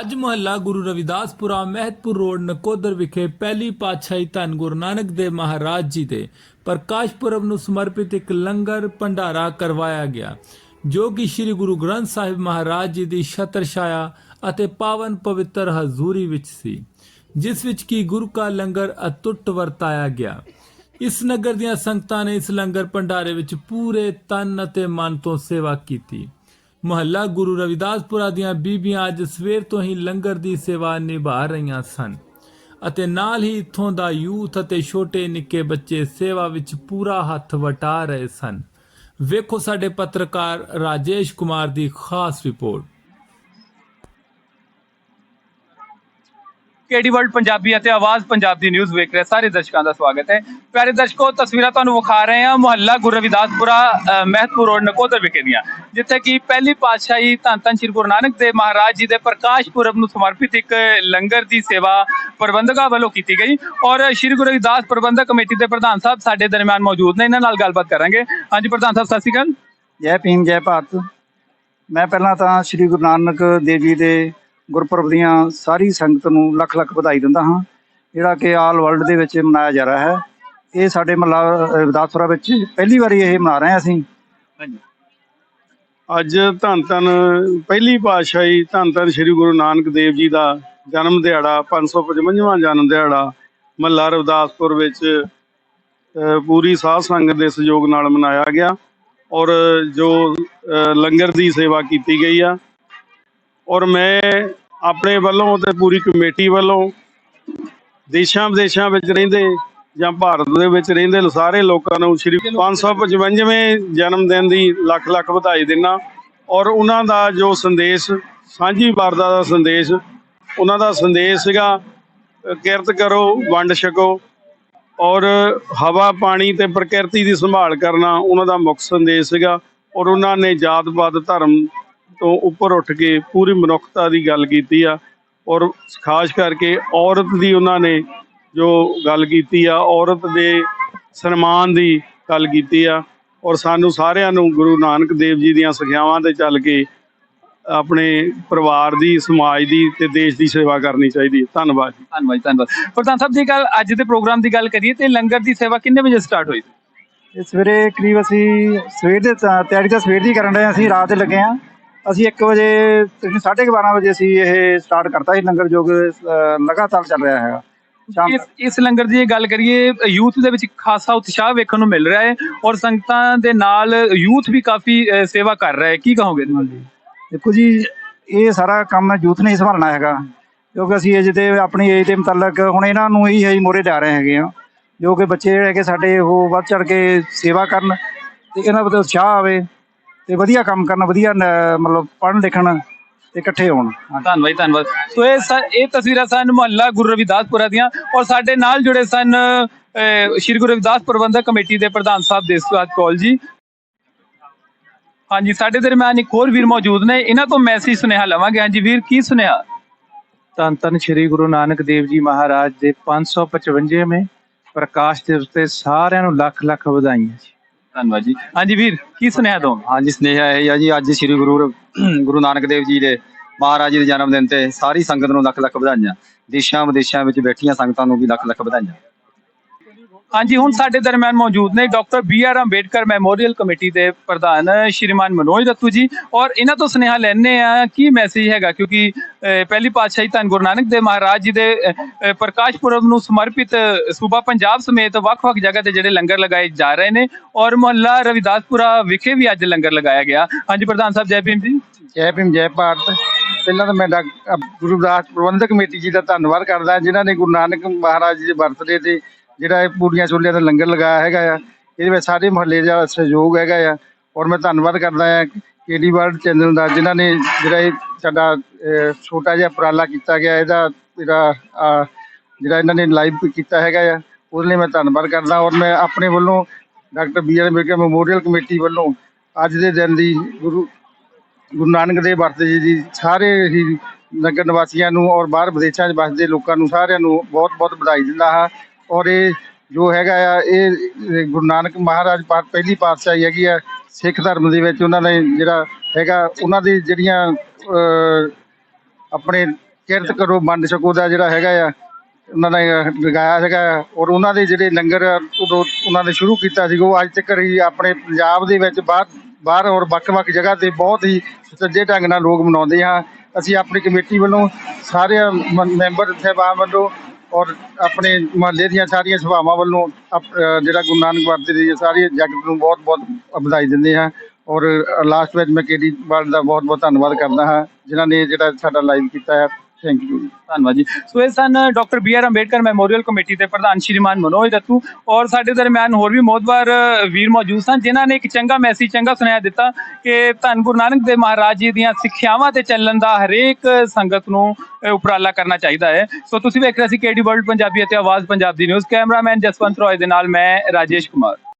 ਅੱਜ ਮੁਹੱਲਾ ਗੁਰੂ ਰਵਿਦਾਸਪੁਰਾ ਮਹਿਤਪੁਰ ਰੋਡ ਨਕੋਦਰ ਵਿਖੇ ਪਹਿਲੀ ਪਾਤਸ਼ਾਹੀ ਧੰਨ ਗੁਰੂ ਨਾਨਕ ਦੇਵ ਮਹਾਰਾਜ ਜੀ ਦੇ ਪ੍ਰਕਾਸ਼ ਪੁਰਬ ਨੂੰ ਸਮਰਪਿਤ ਇੱਕ ਲੰਗਰ ਭੰਡਾਰਾ ਕਰਵਾਇਆ ਗਿਆ, ਜੋ ਕਿ ਸ੍ਰੀ ਗੁਰੂ ਗ੍ਰੰਥ ਸਾਹਿਬ ਮਹਾਰਾਜ ਜੀ ਦੀ ਛਤਰ ਛਾਇਆ ਅਤੇ ਪਾਵਨ ਪਵਿੱਤਰ ਹਜ਼ੂਰੀ ਵਿੱਚ ਸੀ, ਜਿਸ ਵਿੱਚ ਕੀ ਗੁਰੂ ਕਾ ਲੰਗਰ ਅਤੁੱਟ ਵਰਤਾਇਆ ਗਿਆ। ਇਸ ਨਗਰ ਦੀਆਂ ਸੰਗਤਾਂ ਨੇ ਇਸ ਲੰਗਰ ਭੰਡਾਰੇ ਵਿੱਚ ਪੂਰੇ ਤਨ ਅਤੇ ਮਨ ਤੋਂ ਸੇਵਾ ਕੀਤੀ। ਮੁਹੱਲਾ ਗੁਰੂ ਰਵਿਦਾਸਪੁਰਾ ਦੀਆਂ ਬੀਬੀਆਂ ਅੱਜ ਸਵੇਰ ਤੋਂ ਹੀ ਲੰਗਰ ਦੀ ਸੇਵਾ ਨਿਭਾ ਰਹੀਆਂ ਸਨ ਅਤੇ ਨਾਲ ਹੀ ਇੱਥੋਂ ਦਾ ਯੂਥ ਅਤੇ ਛੋਟੇ ਨਿੱਕੇ ਬੱਚੇ ਸੇਵਾ ਵਿੱਚ ਪੂਰਾ ਹੱਥ ਵਟਾ ਰਹੇ ਸਨ। ਵੇਖੋ ਸਾਡੇ ਪੱਤਰਕਾਰ ਰਾਜੇਸ਼ ਕੁਮਾਰ ਦੀ ਖਾਸ ਰਿਪੋਰਟ। ਕੇਡੀ ਵਰਲਡ ਪੰਜਾਬੀ ਅਤੇ ਆਵਾਜ਼ ਪੰਜਾਬ ਦੀ ਨਿਊਜ਼ ਵੇਖ ਰਹੇ ਸਾਰੇ ਦਰਸ਼ਕਾਂ ਦਾ ਸਵਾਗਤ ਹੈ। ਪਿਆਰੇ ਦਰਸ਼ਕੋ, ਤਸਵੀਰਾਂ ਤੁਹਾਨੂੰ ਵਿਖਾ ਰਹੇ ਹਾਂ ਮੁਹੱਲਾ ਗੁਰੂ ਰਵਿਦਾਸਪੁਰਾ ਮਹਿਤਪੁਰ ਰੋਡ ਨਕੋਦਰ ਵਿਖੇ ਦੀਆਂ, ਜਿੱਥੇ ਕਿ ਪਹਿਲੀ ਪਾਤਸ਼ਾਹੀ ਧੰਨ ਧੰਨ ਸ੍ਰੀ ਗੁਰੂ ਨਾਨਕ ਦੇਵ ਮਹਾਰਾਜ ਜੀ ਦੇ ਪ੍ਰਕਾਸ਼ ਪੁਰਬ ਨੂੰ ਸਮਰਪਿਤ ਇੱਕ ਲੰਗਰ ਦੀ ਸੇਵਾ ਪ੍ਰਬੰਧਕਾਂ ਵੱਲੋਂ ਕੀਤੀ ਗਈ। ਔਰ ਸ੍ਰੀ ਗੁਰੂ ਰਵਿਦਾਸ ਪ੍ਰਬੰਧਕ ਕਮੇਟੀ ਦੇ ਪ੍ਰਧਾਨ ਸਾਹਿਬ ਸਾਡੇ ਦਰਮਿਆਨ ਮੌਜੂਦ ਨੇ। ਇਹਨਾਂ ਨਾਲ ਗੱਲਬਾਤ ਕਰਾਂਗੇ। ਹਾਂਜੀ, ਪ੍ਰਧਾਨ ਸਾਹਿਬ, ਸਤਿ ਸ਼੍ਰੀ ਅਕਾਲ। ਜੈ ਭੀਮ, ਜੈ ਭਾਰਤ। ਮੈਂ ਪਹਿਲਾਂ ਤਾਂ ਸ੍ਰੀ ਗੁਰੂ ਨਾਨਕ ਦੇਵ ਜੀ ਦੇ ਗੁਰਪੁਰਬ ਦੀਆਂ ਸਾਰੀ ਸੰਗਤ ਨੂੰ ਲੱਖ ਲੱਖ ਵਧਾਈ ਦਿੰਦਾ ਹਾਂ। ਜਿਹੜਾ ਕਿ ਆਲ ਵਰਲਡ ਦੇ ਵਿੱਚ ਮਨਾਇਆ ਜਾ ਰਿਹਾ ਹੈ। ਇਹ ਸਾਡੇ ਮਹੱਲਾ ਰਵਿਦਾਸਪੁਰਾ ਵਿੱਚ ਪਹਿਲੀ ਵਾਰੀ ਇਹ ਮਨਾ ਰਹੇ ਹਾਂ ਅਸੀਂ। ਅੱਜ ਧੰਨ ਧੰਨ ਪਹਿਲੀ ਪਾਤਸ਼ਾਹੀ, ਧੰਨ ਧੰਨ ਸ੍ਰੀ ਗੁਰੂ ਨਾਨਕ ਦੇਵ ਜੀ ਦਾ ਜਨਮ ਦਿਹਾੜਾ 555ਵਾਂ ਜਨਮ ਦਿਹਾੜਾ ਮਹੱਲਾ ਰਵਿਦਾਸਪੁਰ ਵਿੱਚ ਪੂਰੀ ਸਾਧ ਸੰਗਤ ਦੇ ਸਹਿਯੋਗ ਨਾਲ ਮਨਾਇਆ ਗਿਆ ਔਰ ਜੋ ਲੰਗਰ ਦੀ ਸੇਵਾ ਕੀਤੀ ਗਈ ਆ ਔਰ ਮੈਂ ਆਪਣੇ ਵੱਲੋਂ ਤੇ ਪੂਰੀ ਕਮੇਟੀ ਵੱਲੋਂ ਦੇਸ਼ਾਂ ਵਿਦੇਸ਼ਾਂ ਵਿੱਚ ਰਹਿੰਦੇ ਜਾਂ ਭਾਰਤ ਦੇ ਵਿੱਚ ਰਹਿੰਦੇ ਸਾਰੇ ਲੋਕਾਂ ਨੂੰ ਸ਼੍ਰੀ 555ਵੇਂ ਜਨਮ ਦਿਨ ਦੀ ਲੱਖ ਲੱਖ ਵਧਾਈ ਦਿੰਦਾ ਔਰ ਉਹਨਾਂ ਦਾ ਜੋ ਸੰਦੇਸ਼, ਸਾਂਝੀ ਵਾਰਦਾ ਦਾ ਸੰਦੇਸ਼, ਉਹਨਾਂ ਦਾ ਸੰਦੇਸ਼ ਸੀਗਾ ਕਿਰਤ ਕਰੋ, ਵੰਡ ਛਕੋ ਔਰ ਹਵਾ, ਪਾਣੀ ਤੇ ਪ੍ਰਕਿਰਤੀ ਦੀ ਸੰਭਾਲ ਕਰਨਾ, ਉਹਨਾਂ ਦਾ ਮੁੱਖ ਸੰਦੇਸ਼ ਸੀਗਾ। ਔਰ ਉਹਨਾਂ ਨੇ ਜਾਤ-ਪਾਤ, ਧਰਮ ਤੋਂ ਉੱਪਰ ਉੱਠ ਕੇ ਪੂਰੀ ਮਨੁੱਖਤਾ ਦੀ ਗੱਲ ਕੀਤੀ ਆ ਔਰ ਖਾਸ ਕਰਕੇ ਔਰਤ ਦੀ ਉਹਨਾਂ ਨੇ ਜੋ ਗੱਲ ਕੀਤੀ ਆ ਔਰਤ ਦੇ ਸਨਮਾਨ ਦੀ ਗੱਲ ਕੀਤੀ ਆ ਔਰ ਸਾਨੂੰ ਸਾਰਿਆਂ ਨੂੰ ਗੁਰੂ ਨਾਨਕ ਦੇਵ ਜੀ ਦੀਆਂ ਸਿੱਖਿਆਵਾਂ ਤੇ ਚੱਲ ਕੇ ਆਪਣੇ ਪਰਿਵਾਰ ਦੀ ਸਮਾਜ ਦੀ ਤੇ ਦੇਸ਼ ਦੀ ਸੇਵਾ ਕਰਨੀ ਚਾਹੀਦੀ ਹੈ। ਧੰਨਵਾਦ ਜੀ। ਧੰਨਵਾਦ ਧੰਨਵਾਦ। ਪ੍ਰਧਾਨ ਸਾਹਿਬ ਦੀ ਗੱਲ ਅੱਜ ਦੇ ਪ੍ਰੋਗਰਾਮ ਦੀ ਗੱਲ ਕਰੀਏ ਤੇ ਲੰਗਰ ਦੀ ਸੇਵਾ ਕਿੰਨੇ ਵਜੇ ਸਟਾਰਟ ਹੋਈ? ਇਹ ਸਵੇਰੇ ਕਰੀਬ ਅਸੀਂ ਸਵੇਰ ਦੇ ਤਿਆਰੀ ਤਾਂ ਸਵੇਰ ਦੀ ਕਰਨ ਰਹੇ ਅਸੀਂ ਰਾਤ ਦੇ ਲੱਗੇ ਹਾਂ। ਅਸੀਂ 1 ਵਜੇ ਤਕਰੀਬਨ 12:30 ਵਜੇ ਅਸੀਂ ਇਹ ਸਟਾਰਟ ਕਰਤਾ ਸੀ ਲੰਗਰ ਜੋ ਕਿ ਅ, ਲਗਾਤਾਰ ਚੱਲ ਰਿਹਾ ਹੈਗਾ। ਸ਼ਾਮ ਇਸ ਇਸ ਲੰਗਰ ਦੀ ਗੱਲ ਕਰੀਏ ਯੂਥ ਦੇ ਵਿੱਚ ਖਾਸਾ ਉਤਸ਼ਾਹ ਵੇਖਣ ਨੂੰ ਮਿਲ ਰਿਹਾ ਹੈ ਔਰ ਸੰਗਤਾਂ ਦੇ ਨਾਲ ਯੂਥ ਵੀ ਕਾਫੀ ਅ, ਸੇਵਾ ਕਰ ਰਿਹਾ ਹੈ। ਕੀ ਕਹੋਗੇ ਹਾਂਜੀ ਦੇਖੋ ਜੀ ਇਹ ਸਾਰਾ ਕੰਮ ਯੂਥ ਨੇ ਹੀ ਸੰਭਾਲਣਾ ਹੈਗਾ। ਕਿਉਂਕਿ ਅਸੀਂ ਏਜ ਦੇ ਆਪਣੀ ਏਜ ਦੇ ਮੁਤਲਕ ਹੁਣ ਇਹਨਾਂ ਨੂੰ ਹੀ ਹੈ ਮੋਰੇ ਲਿਆ ਰਹੇ ਹੈਗੇ ਆ ਜੋ ਕਿ ਬੱਚੇ ਜਿਹੜੇ ਹੈਗੇ ਸਾਡੇ ਉਹ ਵੱਧ ਚੜ ਕੇ ਸੇਵਾ ਕਰਨ ਤੇ ਇਹਨਾਂ ਵਿੱਚ ਉਤਸ਼ਾਹ ਆਵੇ। ਤੇ ਵਧੀਆ ਕੰਮ ਕਰਨ ਵਧੀਆ ਨ- ਮਤਲਬ ਪੜ੍ਹਨ ਲਿਖਣ ਤੇ ਇਕੱਠੇ ਹੋਣ। ਧੰਨਵਾਦ ਜੀ, ਧੰਨਵਾਦ। ਸੋ ਇਹ ਸ- ਇਹ ਤਸਵੀਰਾਂ ਸਨ ਮੁਹੱਲਾ ਗੁਰੂ ਰਵਿਦਾਸਪੁਰਾ ਦੀਆਂ ਔਰ ਸਾਡੇ ਨਾਲ ਜੁੜੇ ਸਨ ਅ, ਸ਼੍ਰੀ ਗੁਰੂ ਰਵਿਦਾਸ ਪ੍ਰਬੰਧਕ ਕਮੇਟੀ ਦੇ ਪ੍ਰਧਾਨ ਸਾਹਿਬ ਦੇਸਵਾਦ ਕੌਲ ਜੀ। ਹਾਂਜੀ ਸਾਡੇ ਦਰਮਿਆਨ ਇੱਕ ਹੋਰ ਵੀਰ ਮੌਜੂਦ ਨੇ ਇਹਨਾਂ ਤੋਂ ਮੈਸੇਜ ਸੁਨੇਹਾ ਲਵਾਂਗੇ। ਹਾਂਜੀ ਵੀਰ ਕੀ ਸੁਨੇਹਾ? ਧੰਨ ਧੰਨ ਸ੍ਰੀ ਗੁਰੂ ਨਾਨਕ ਦੇਵ ਜੀ ਮਹਾਰਾਜ ਦੇ 555ਵੇਂ ਪ੍ਰਕਾਸ਼ ਦਿਵਸ ਤੇ ਸਾਰਿਆਂ ਨੂੰ ਲੱਖ ਲੱਖ ਵਧਾਈਆਂ ਜੀ। ਧੰਨਵਾਦ ਜੀ। ਹਾਂਜੀ ਵੀਰ, ਕੀ ਸੁਨੇਹਾ ਦੋ? ਹਾਂਜੀ, ਸਨੇਹਾ ਇਹ ਆ ਜੀ, ਅੱਜ ਸ੍ਰੀ ਗੁਰੂ ਰ- ਗੁਰੂ ਨਾਨਕ ਦੇਵ ਜੀ ਦੇ ਮਹਾਰਾਜ ਜੀ ਦੇ ਜਨਮ ਦਿਨ ਤੇ ਸਾਰੀ ਸੰਗਤ ਨੂੰ ਲੱਖ ਲੱਖ ਵਧਾਈਆਂ। ਦੇਸ਼ਾਂ ਵਿਦੇਸ਼ਾਂ ਵਿੱਚ ਬੈਠੀਆਂ ਸੰਗਤਾਂ ਨੂੰ ਵੀ ਲੱਖ ਲੱਖ ਵਧਾਈਆਂ। ਹਾਂਜੀ, ਹੁਣ ਸਾਡੇ ਦਰਮਿਆਨ ਮੌਜੂਦ ਨੇ doctor B R Ambedkar memorial committee ਦੇ ਪ੍ਰਧਾਨ, ਸ਼੍ਰੀਮਾਨ ਮਨੋਜ ਰੱਤੂ ਜੀ। ਔਰ ਇਹਨਾਂ ਤੋਂ ਸੁਨੇਹਾ ਲੈਣੇ ਆ ਕੀ ਮੈਸੇਜ ਹੈਗਾ? ਕਿਉਂਕਿ ਪਹਿਲੀ ਪਾਤਸ਼ਾਹੀ ਧੰਨ ਗੁਰੂ ਨਾਨਕ ਦੇਵ ਮਹਾਰਾਜ ਜੀ ਦੇ ਪ੍ਰਕਾਸ਼ ਪੁਰਬ ਨੂੰ ਸਮਰਪਿਤ ਸੂਬਾ ਪੰਜਾਬ ਸਮੇਤ ਵੱਖ-ਵੱਖ ਜਗ੍ਹਾ ਤੇ ਜਿਹੜੇ ਲੰਗਰ ਲਗਾਏ ਜਾ ਰਹੇ ਨੇ ਔਰ ਮੁਹੱਲਾ ਰਵਿਦਾਸਪੁਰਾ ਵਿਖੇ ਵੀ ਅੱਜ ਲੰਗਰ ਲਗਾਇਆ ਗਿਆ। ਹਾਂਜੀ, ਪ੍ਰਧਾਨ ਸਾਹਿਬ, ਜੈ ਭੀਮ ਜੀ। ਜੈ ਭੀਮ, ਜੈ ਭਾਰਤ। ਪਹਿਲਾਂ ਤਾਂ ਮੈਂ ਗੁਰੂ ਦਾਸ ਪ੍ਰਬੰਧਕ ਕਮੇਟੀ ਜੀ ਦਾ ਧੰਨਵਾਦ ਕਰਦਾ, ਜਿਨ੍ਹਾਂ ਨੇ ਗੁਰੂ ਨਾਨਕ ਮਹਾਰਾਜ ਜੀ ਦੇ ਬਰਥਡੇ ਤੇ ਜਿਹੜਾ ਇਹ ਪੂਰੀਆਂ ਚੁੱਲ੍ਹਿਆਂ ਦਾ ਲੰਗਰ ਲਗਾਇਆ ਹੈਗਾ ਆ, ਇਹਦੇ ਵਿੱਚ ਸਾਰੇ ਮੁਹੱਲੇ ਦਾ ਸਹਿਯੋਗ ਹੈਗਾ ਆ। ਔਰ ਮੈਂ ਧੰਨਵਾਦ ਕਰਦਾ ਆ ਕੇਡੀ ਵਰਲਡ ਚੈਨਲ ਦਾ, ਜਿਨ੍ਹਾਂ ਨੇ ਜਿਹੜਾ ਇਹ ਸਾਡਾ ਛੋਟਾ ਜਿਹਾ ਉਪਰਾਲਾ ਕੀਤਾ ਗਿਆ, ਇਹਦਾ ਜਿਹੜਾ ਜਿਹੜਾ ਇਹਨਾਂ ਨੇ ਲਾਈਵ ਕੀਤਾ ਹੈਗਾ ਆ, ਉਹਦੇ ਲਈ ਮੈਂ ਧੰਨਵਾਦ ਕਰਦਾ। ਔਰ ਮੈਂ ਆਪਣੇ ਵੱਲੋਂ doctor B R Ambedkar memorial committee ਵੱਲੋਂ ਅੱਜ ਦੇ ਦਿਨ ਦੀ ਗੁਰੂ ਗੁਰੂ ਨਾਨਕ ਦੇਵ ਵਰਤੇ ਜੀ ਦੀ ਸਾਰੇ ਹੀ ਨਗਰ ਨਿਵਾਸੀਆਂ ਨੂੰ ਔਰ ਬਾਹਰ ਵਿਦੇਸ਼ਾਂ 'ਚ ਵੱਸਦੇ ਲੋਕਾਂ ਨੂੰ ਸਾਰਿਆਂ ਨੂੰ ਬਹੁਤ ਬਹੁਤ ਵਧਾਈ ਦਿੰਦਾ ਹਾਂ। ਔਰ ਇਹ ਜੋ ਹੈਗਾ ਆ, ਇਹ ਗੁਰੂ ਨਾਨਕ ਮਹਾਰਾਜ ਪਾ- ਪਹਿਲੀ ਪਾਤਸ਼ਾਹੀ ਹੈਗੀ ਆ, ਸਿੱਖ ਧਰਮ ਦੇ ਵਿੱਚ ਉਹਨਾਂ ਨੇ ਜਿਹੜਾ ਹੈਗਾ, ਉਹਨਾਂ ਦੀ ਜਿਹੜੀਆਂ ਆਪਣੇ ਕਿਰਤ ਕਰੋ ਵੰਡ ਛਕੋ ਦਾ ਜਿਹੜਾ ਹੈਗਾ ਆ, ਉਹਨਾਂ ਨੇ ਲਗਾਇਆ ਹੈਗਾ ਔਰ ਉਹਨਾਂ ਦੇ ਜਿਹੜੇ ਲੰਗਰ ਉਦੋਂ ਉਹਨਾਂ ਨੇ ਸ਼ੁਰੂ ਕੀਤਾ ਸੀ, ਉਹ ਅੱਜ ਤੱਕ ਹੀ ਆਪਣੇ ਪੰਜਾਬ ਦੇ ਵਿੱਚ ਬਾਹਰ ਬਾਹਰ ਔਰ ਵੱਖ-ਵੱਖ ਜਗ੍ਹਾ ਤੇ ਬਹੁਤ ਹੀ ਸੁਚੱਜੇ ਢੰਗ ਨਾਲ ਲੋਕ ਮਨਾਉਂਦੇ ਹਾਂ ਅਸੀਂ ਆਪਣੀ ਕਮੇਟੀ ਵੱਲੋਂ ਸਾਰੇ ਮ- ਮੈਂਬਰ, ਸਾਹਿਬਾਨ ਵੱਲੋਂ ਔਰ ਆਪਣੇ ਮਹੱਲੇ ਦੀਆਂ ਸਾਰੀਆਂ ਸਭਾਵਾਂ ਵੱਲੋਂ ਅਪ- ਅ, ਜਿਹੜਾ ਗੁਰੂ ਨਾਨਕ ਵਰਤੇ ਦੀ ਸਾਰੀ ਜਗਤ ਨੂੰ ਬਹੁਤ-ਬਹੁਤ ਵਧਾਈ ਦਿੰਦੇ ਹਾਂ ਔਰ ਲਾਸਟ ਵਿੱਚ ਮੈਂ ਕੇਜਰੀਵਾਲ ਦਾ ਬਹੁਤ-ਬਹੁਤ ਧੰਨਵਾਦ ਕਰਦਾ ਹਾਂ ਜਿਨ੍ਹਾਂ ਨੇ ਜਿਹੜਾ ਸਾਡਾ ਲਾਈਵ ਕੀਤਾ ਹੈ। ਥੈਂਕ ਯੂ ਧੰਨਵਾਦ ਜੀ। ਸੋ ਇਹ ਸਨ doctor B R Ambedkar memorial committee ਦੇ ਪ੍ਰਧਾਨ ਸ਼੍ਰੀਮਾਨ ਮਨੋਜ ਦੱਤੂ ਔਰ ਸਾਡੇ ਦਰਮਿਆਨ ਹੋਰ ਵੀ ਮੋਦਵਾਰ ਵੀਰ ਮੌਜੂਦ ਸਨ, ਜਿਨ੍ਹਾਂ ਨੇ ਇੱਕ ਚੰਗਾ ਮੈਸੇਜ ਚੰਗਾ ਸੁਨੇਹਾ ਦਿੱਤਾ ਕਿ ਧੰਨ ਗੁਰੂ ਨਾਨਕ ਦੇਵ ਮਹਾਰਾਜ ਜੀ ਦੀਆਂ ਸਿੱਖਿਆਵਾਂ ਤੇ ਚੱਲਣ ਦਾ ਹਰੇਕ ਸੰਗਤ ਨੂੰ ਉਪਰਾਲਾ ਕਰਨਾ ਚਾਹੀਦਾ ਹੈ। ਸੋ ਤੁਸੀਂ ਵੇਖ ਰਹੇ ਸੀ ਕੇਡੀ ਵਰਲਡ ਪੰਜਾਬੀ ਅਤੇ ਆਵਾਜ਼ ਪੰਜਾਬ ਦੀ ਨਿਊਜ਼ ਕੈਮਰਾਮੈਨ ਜਸਵੰਤ ਰੋਏ ਦੇ ਨਾਲ ਮੈਂ ਰਾਜੇਸ਼ ਕੁਮਾਰ।